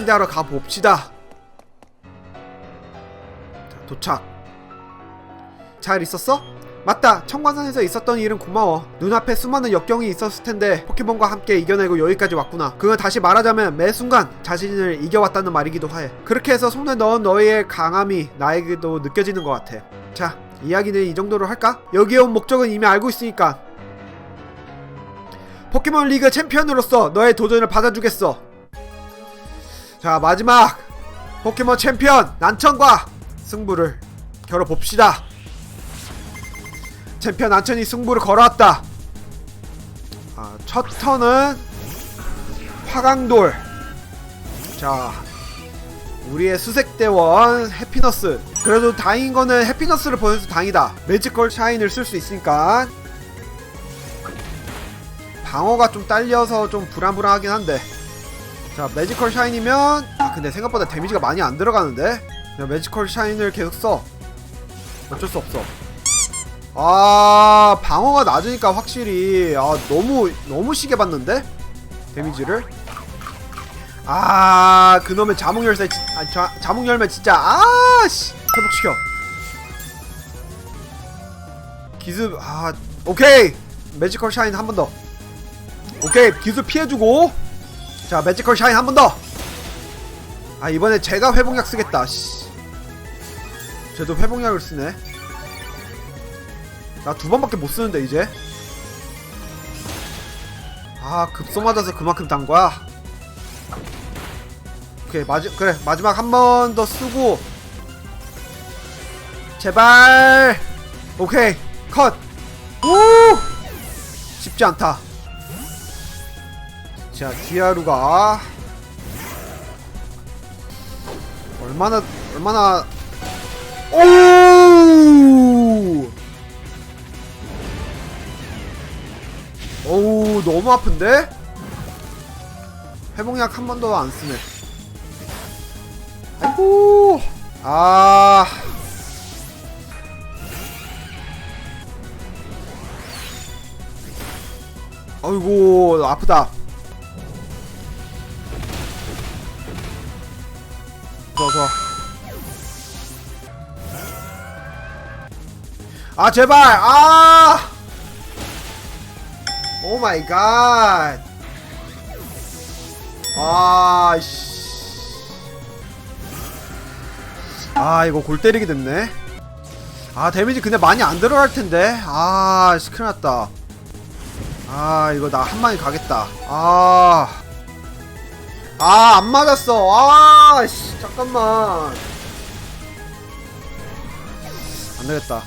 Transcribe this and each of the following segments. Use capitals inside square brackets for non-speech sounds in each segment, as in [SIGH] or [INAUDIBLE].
상대하러 가봅시다. 자 도착. 잘 있었어? 맞다. 청관산에서 있었던 일은 고마워. 눈앞에 수많은 역경이 있었을 텐데 포켓몬과 함께 이겨내고 여기까지 왔구나. 그건 다시 말하자면 매 순간 자신을 이겨왔다는 말이기도 해. 그렇게 해서 손에 넣은 너의 강함이 나에게도 느껴지는 것 같아. 자 이야기는 이 정도로 할까? 여기에 온 목적은 이미 알고 있으니까. 포켓몬 리그 챔피언으로서 너의 도전을 받아주겠어 자 마지막 포켓몬 챔피언 난천과 승부를 겨뤄봅시다. 챔피언 난천이 승부를 걸어왔다. 아, 첫 턴은 화강돌. 자 우리의 수색대원 해피너스. 그래도 다행인 거는 해피너스를 보내서 다행이다. 매지컬 샤인을 쓸 수 있으니까. 방어가 좀 딸려서 좀 불안불안하긴 한데 자 매지컬 샤인이면 아 근데 생각보다 데미지가 많이 안 들어가는데? 그냥 매지컬 샤인을 계속 써. 어쩔 수 없어. 아 방어가 낮으니까 확실히 아 너무 너무 시게 받는데? 데미지를? 아 그놈의 자몽 열쇠 진- 아, 자, 자몽 열매 진짜 아씨 회복시켜. 기습 아 오케이! 매지컬 샤인 한 번 더. 오케이 기술 피해주고 자 매지컬 샤인 한 번 더. 아 이번에 제가 회복약 쓰겠다 씨. 쟤도 회복약을 쓰네. 나 두 번밖에 못 쓰는데 이제. 아 급소 맞아서 그만큼 단 거야? 오케이 마지 그래 마지막 한 번 더 쓰고. 제발! 오케이 컷! 우! 쉽지 않다 자 디아루가 얼마나 얼마나 오 어우 너무 아픈데? 회복약 한 번도 안 쓰네. 아이고! 아. 아이고 아프다 좋아 아 제발 아 오 마이 갓. 아, 씨. 아, 이거 골 때리게 됐네. 아, 데미지 근데 많이 안 들어갈 텐데. 아, 씨, 큰일 났다. 아, 이거 나 한 방에 가겠다. 아. 아, 안 맞았어. 아, 씨, 잠깐만. 안 되겠다.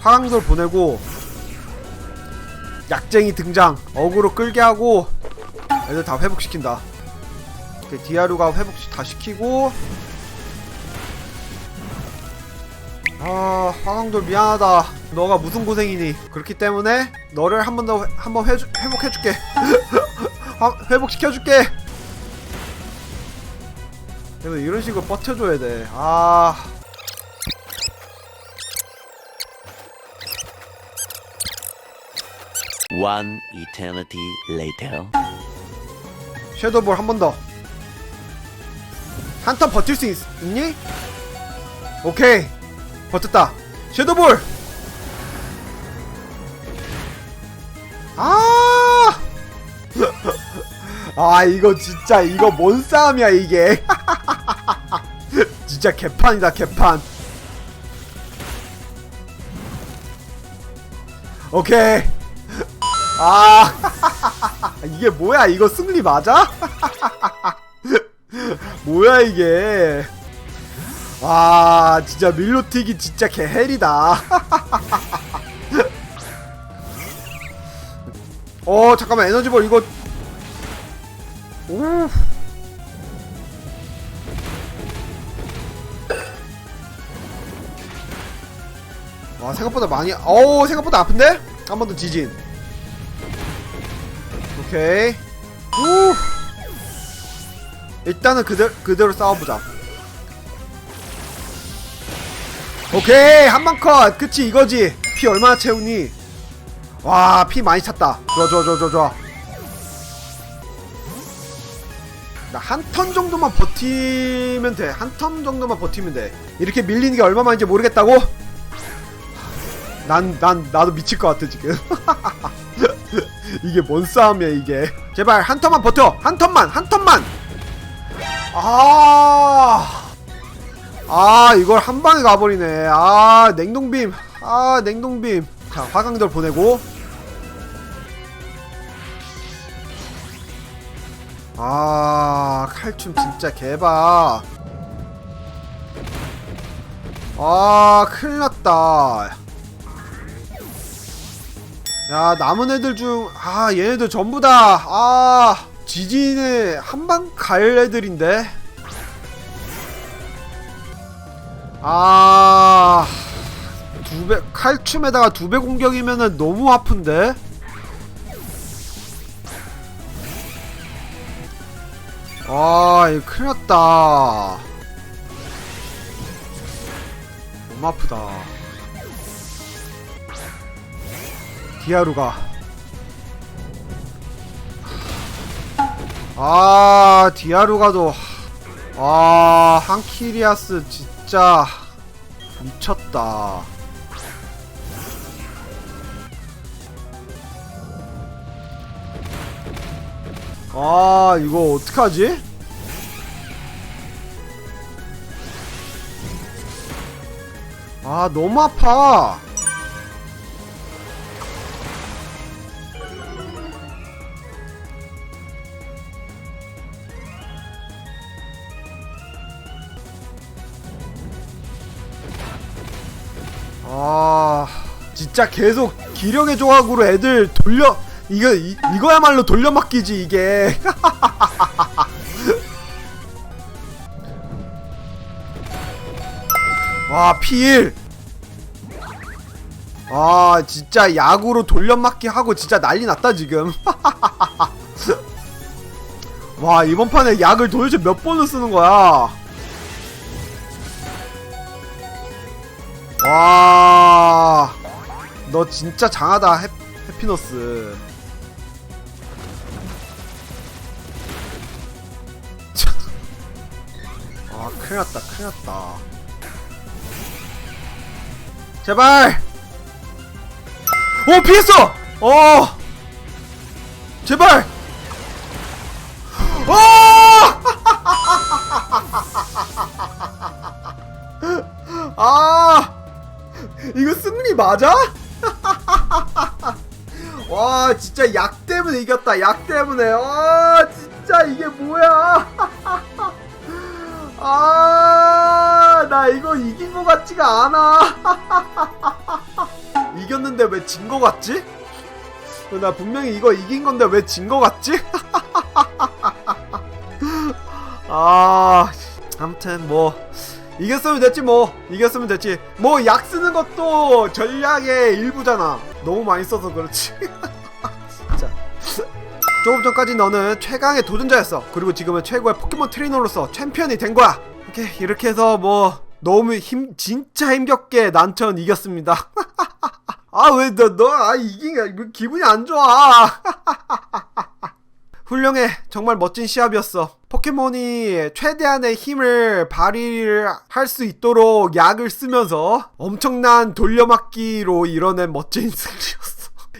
화강돌 보내고 약쟁이 등장. 어그로 끌게 하고 애들 다 회복시킨다. 디아루가 회복 다 시키고. 아 화강돌 미안하다. 너가 무슨 고생이니? 그렇기 때문에 너를 한 번 더 한 번 회복해줄게. [LAUGHS] 화- 회복시켜줄게 그래서 이런 식으로 버텨줘야 돼 아 One eternity later. 섀도우볼 한 번 더. 한 턴 버틸 수 있, 니 오케이. 버텼다. 섀도우볼! 아! [LAUGHS] 아, 이거 진짜, 이거 뭔 싸움이야, 이게. [LAUGHS] 진짜 개판이다, 개판. 오케이. 아. [LAUGHS] 이게 뭐야 이거 승리 맞아? [LAUGHS] 뭐야 이게 와 진짜 밀로틱이 진짜 개헬이다 [LAUGHS] 어 잠깐만 에너지볼 이거 오 와 생각보다 많이 어우 생각보다 아픈데? 한 번 더 지진 오케이. 우. 일단은 그대, 그대로 싸워보자. 오케이 한 방 컷. 그치 이거지. 피 얼마나 채우니? 와 피 많이 찼다. 좋아 좋아 좋아 좋아 좋아. 한턴 정도만 버티면 돼. 한 턴 정도만 버티면 돼. 이렇게 밀리는 게 얼마만인지 모르겠다고? 난, 난, 나도 미칠 것 같아, 지금. [LAUGHS] 이게 뭔 싸움이야, 이게. 제발, 한 턴만 버텨! 한 턴만! 한 턴만! 아. 아, 이걸 한 방에 가버리네. 아, 냉동빔. 아, 냉동빔. 자, 화강돌 보내고. 아 칼춤 진짜 개봐 아 큰일 났다 야 남은 애들 중 아 얘네들 전부 다 아 지진에 한방 갈 애들인데 아 두배 칼춤에다가 두 배 공격이면은 너무 아픈데 아, 이거 큰일 났다. 너무 아프다. 디아루가. 아, 디아루가도. 아, 한키리아스 진짜 미쳤다. 아 이거 어떡하지? 아 너무 아파 아 진짜 계속 기력의 조각으로 애들 돌려 이거 이, 이거야말로 돌려막기지 이게. [LAUGHS] 와 피일. 아 진짜 야구로 돌려막기 하고 진짜 난리 났다 지금. [LAUGHS] 와 이번 판에 약을 도대체 몇 번을 쓰는 거야? 와, 너 진짜 장하다, 해, 해피너스. 참. 아, 큰일 났다, 큰일 났다. 제발! 오, 피했어! 어! 제발! 어! [LAUGHS] 아! 이거 승리 맞아? 와 진짜 약 때문에 이겼다. 약 때문에. 와 진짜 이게 뭐야? [LAUGHS] 아 나 이거 이긴 거 같지가 않아. [LAUGHS] 이겼는데 왜 진 거 같지? 나 분명히 이거 이긴 건데 왜 진 거 같지? [LAUGHS] 아 아무튼 뭐 이겼으면 됐지 뭐. 이겼으면 됐지. 뭐 약 쓰는 것도 전략의 일부잖아 너무 많이 써서 그렇지. [LAUGHS] 진짜 조금 전까지 너는 최강의 도전자였어. 그리고 지금은 최고의 포켓몬 트레이너로서 챔피언이 된 거야. 이렇게 이렇게 해서 뭐 너무 힘 진짜 힘겹게 난천 이겼습니다. [LAUGHS] 아 왜 너너아 이긴 게 기분이 안 좋아 [LAUGHS] 훌륭해. 정말 멋진 시합이었어. 포켓몬이 최대한의 힘을 발휘를 할수 있도록 약을 쓰면서 엄청난 돌려막기로 이뤄낸 멋진 [LAUGHS] 승리였어.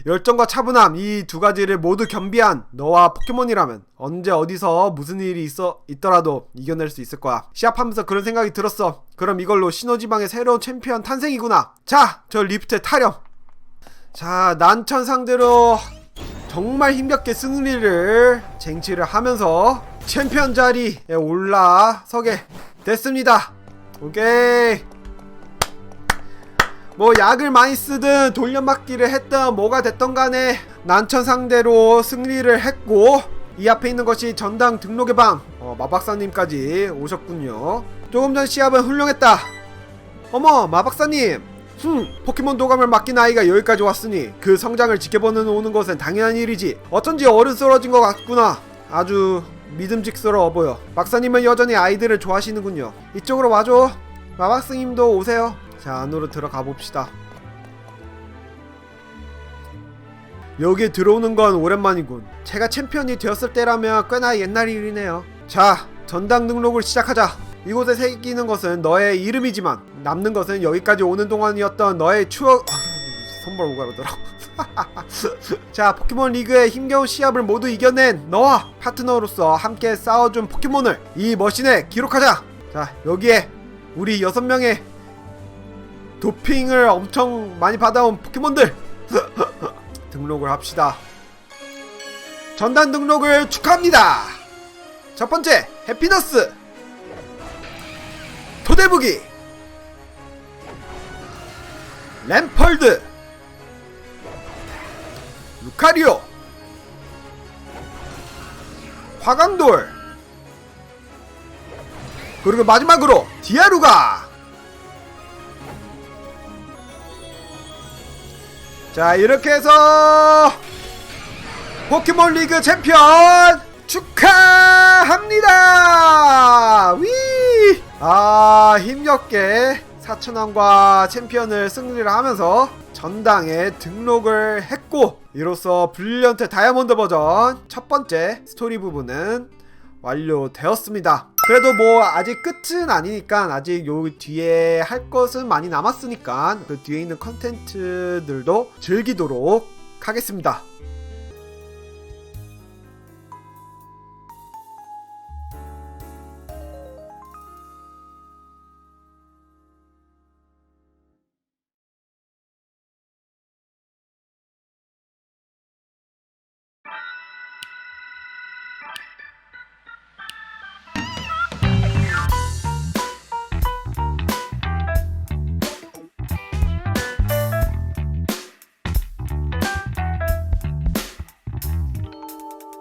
열정과 차분함 이 두 가지를 모두 겸비한 너와 포켓몬이라면 언제 어디서 무슨 일이 있어 있더라도 이겨낼 수 있을 거야. 시합하면서 그런 생각이 들었어. 그럼 이걸로 신호지방의 새로운 챔피언 탄생이구나. 자, 저 리프트 타령. 자, 난천 상대로 정말 힘겹게 승리를 쟁취를 하면서 챔피언 자리에 올라서게 됐습니다. 오케이. 뭐 약을 많이 쓰든 돌려막기를 했든 뭐가 됐던 간에 난천 상대로 승리를 했고 이 앞에 있는 것이 전당 등록의 방 어, 마박사님까지 오셨군요. 조금 전 시합은 훌륭했다. 어머 마박사님 흠, 포켓몬 도감을 맡긴 아이가 여기까지 왔으니 그 성장을 지켜보는 오는 것은 당연한 일이지. 어쩐지 어른스러워진 것 같구나. 아주 믿음직스러워 보여. 박사님은 여전히 아이들을 좋아하시는군요. 이쪽으로 와줘. 마박스님도 오세요. 자, 안으로 들어가 봅시다. 여기에 들어오는 건 오랜만이군. 제가 챔피언이 되었을 때라면 꽤나 옛날 일이네요. 자, 전당 등록을 시작하자. 이곳에 새기는 것은 너의 이름이지만 남는 것은 여기까지 오는 동안이었던 너의 추억. 아, 손발 오가르더라. [LAUGHS] 자, 포켓몬 리그의 힘겨운 시합을 모두 이겨낸 너와 파트너로서 함께 싸워준 포켓몬을 이 머신에 기록하자. 자, 여기에 우리 여섯 명의 도핑을 엄청 많이 받아온 포켓몬들 [LAUGHS] 등록을 합시다. 전단 등록을 축하합니다. 첫 번째 해피너스 토대부기. 램펄드. 루카리오. 화강돌. 그리고 마지막으로 디아루가. 자 이렇게 해서 포켓몬 리그 챔피언 축하합니다! 위! 아, 힘겹게 사천왕과 챔피언을 승리를 하면서 전당에 등록을 했고, 이로써 브릴리언트 다이아몬드 버전 첫 번째 스토리 부분은 완료되었습니다. 그래도 뭐 아직 끝은 아니니까 아직 요 뒤에 할 것은 많이 남았으니까 그 뒤에 있는 컨텐츠들도 즐기도록 하겠습니다.